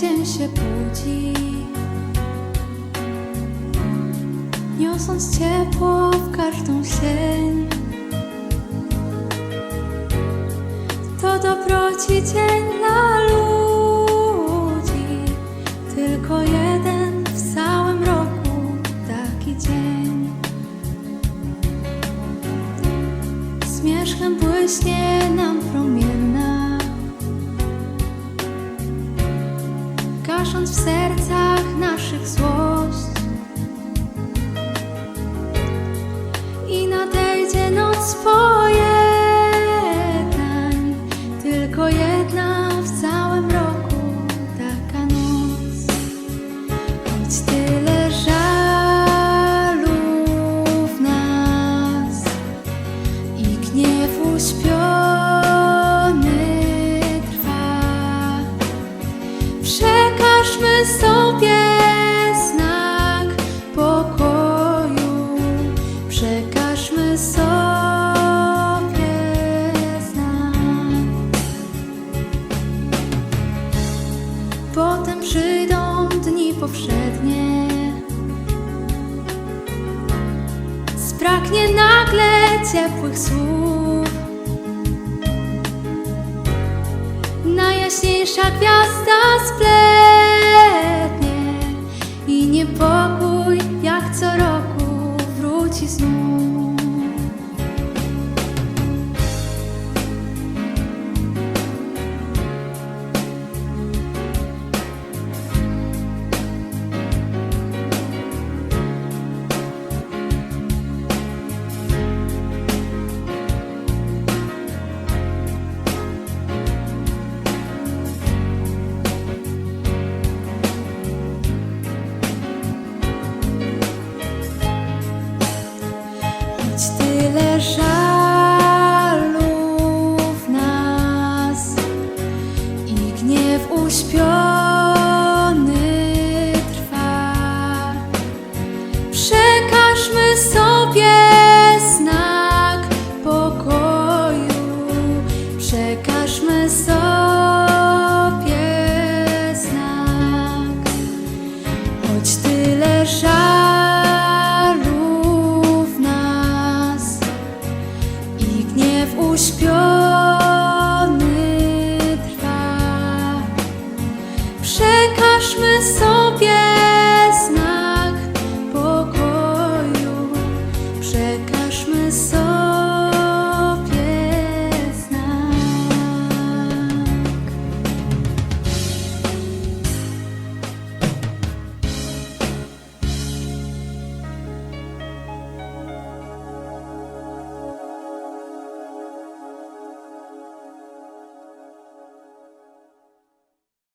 Cię budzi, niosąc ciepło w każdą sień. To dobroci dzień dla ludzi, tylko jeden w całym roku taki dzień. Zmierzchem błyśnie nam promienna, gasząc w sercach naszych złość. I nadejdzie noc pojednań, Spraknie nagle ciepłych słów. Najjaśniejsza gwiazda spleciona uśpiony trwa. Przekażmy sobie.